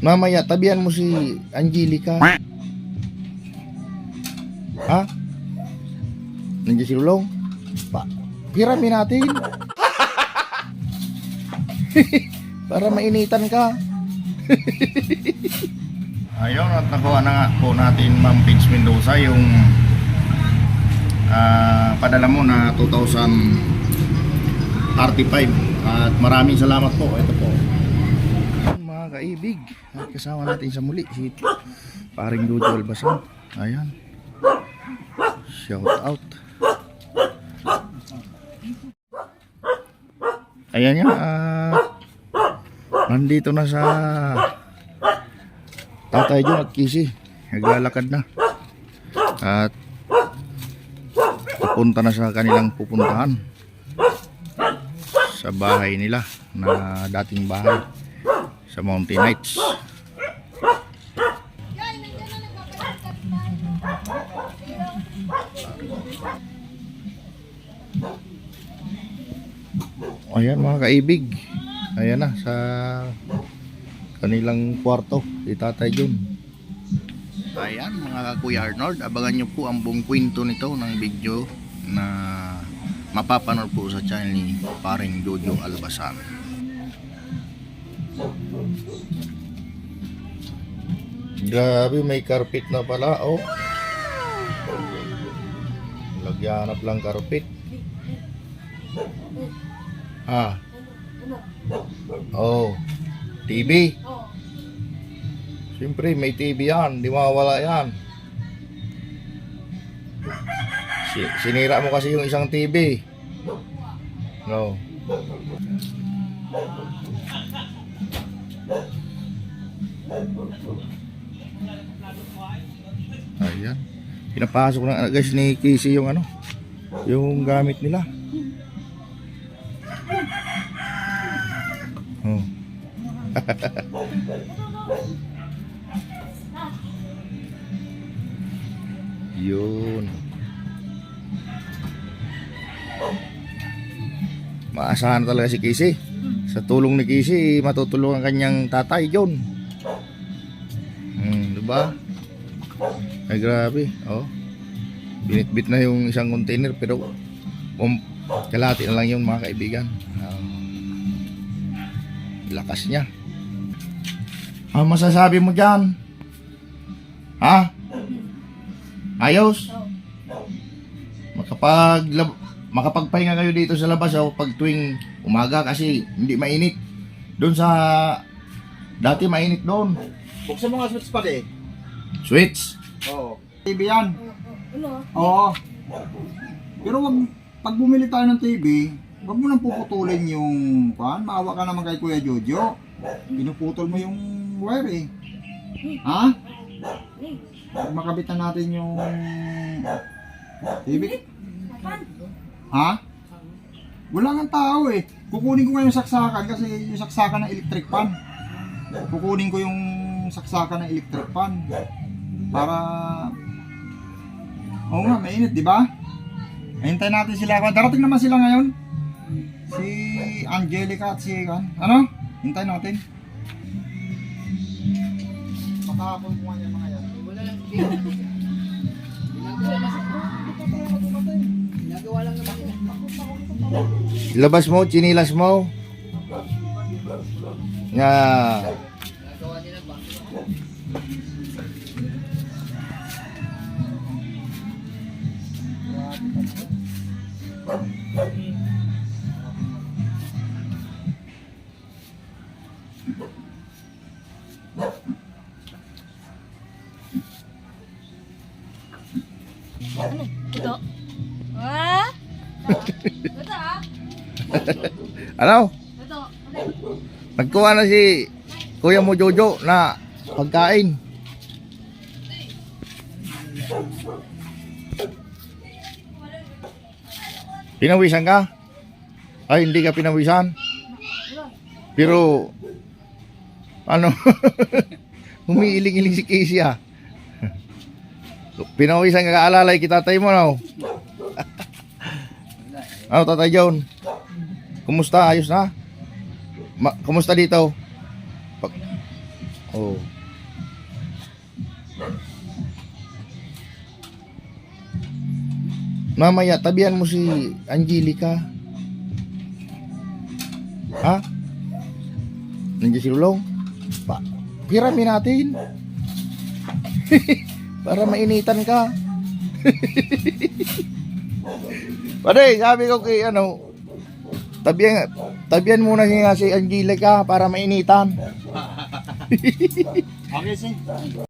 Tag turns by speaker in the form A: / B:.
A: Mamaya, tabihan mo si Angelica. Ha? Nandiyan si Lulong? Pa, hiramin natin. Para mainitan ka. Ayun, at nakuha na nga po natin Ma'am Pins Mendoza yung ah, padala mo na 2000 RT5 at maraming salamat po. Ito po. Mga kaibig, at kasama natin sa muli si paring Jojo Albasan. Ayan. Shout out. Ayan nga. ah, nandito na sa Tatay Jun at Kisi. Naglalakad na. At pupunta na sa kanilang pupuntahan sa bahay nila na dating bahay sa Mountain Heights. Ayan mga kaibig. Ayan na sa kanilang kwarto si Tatay Jun. Ayan mga Kuya Arnold, abangan nyo po ang buong kwento nito ng video na mapapanood po sa channel ni paring Jojo Albasan. Grabe, may carpet na pala, oh. Lagyanap lang carpet. Ah. Oh. TV. Siyempre, may TV yan. Di mawawala yan. Si sinira mo kasi yung isang TV. No. Ayan. Pinapasok na guys ni Casey yung ano, yung gamit nila. Oh. Yun. Maasahan talaga si Casey. Sa tulong ni Casey, matutulungan kanyang tatay, John. Hmm, diba? Ay, grabe. Oh. Binitbit na yung isang container, pero um, kalati na lang yun, mga kaibigan. Um, lakas niya. Ano masasabi mo dyan? Ha? Ayos? Makapag makapagpahinga kayo dito sa labas oh, pag tuwing umaga kasi hindi mainit. Doon sa dati mainit doon.
B: Buksan mo nga switch pa eh.
A: Switch.
B: Oo. TV yan.
C: Ano?
B: Oo. Pero wag, pag bumili tayo ng TV, wag mo nang puputulin yung, kan, maawa ka naman kay Kuya Jojo. Pinuputol mo yung wire eh. Ha? Makabitan natin yung TV. Ha? Wala nga tao eh. Kukunin ko nga yung saksakan kasi yung saksakan ng electric pan. Kukunin ko yung saksakan ng electric pan. Para... Oo nga, mainit, di ba? Hintayin natin sila. Darating naman sila ngayon. Si Angelica at si... Kan- Ano? Hintayin natin. Patapon ko nga yan mga yan.
D: Wala lang Ginagawa lang naman.
A: Labas mo, chinilas mo. Nga.
D: Ginagawa nila ba?
C: Ito.
A: Ano? Nagkuha na si Kuya mo Jojo na pagkain. Pinawisan ka? Ay, hindi ka pinawisan. Pero, ano, humiiling-iling si Casey ah. Pinawisan ka, kaalalay kita tayo mo no? ano, Tatay John? Kumusta? Ayos na? Ma- kumusta dito? Pag- Oh. Mamaya, tabihan mo si Angelica. Ha? Nandiyan si Lulong? Pa, hiramin natin. Para mainitan ka. Pare, sabi ko kay ano, tabihan, tabihan muna siya si Angelica para mainitan.
B: Okay, sir.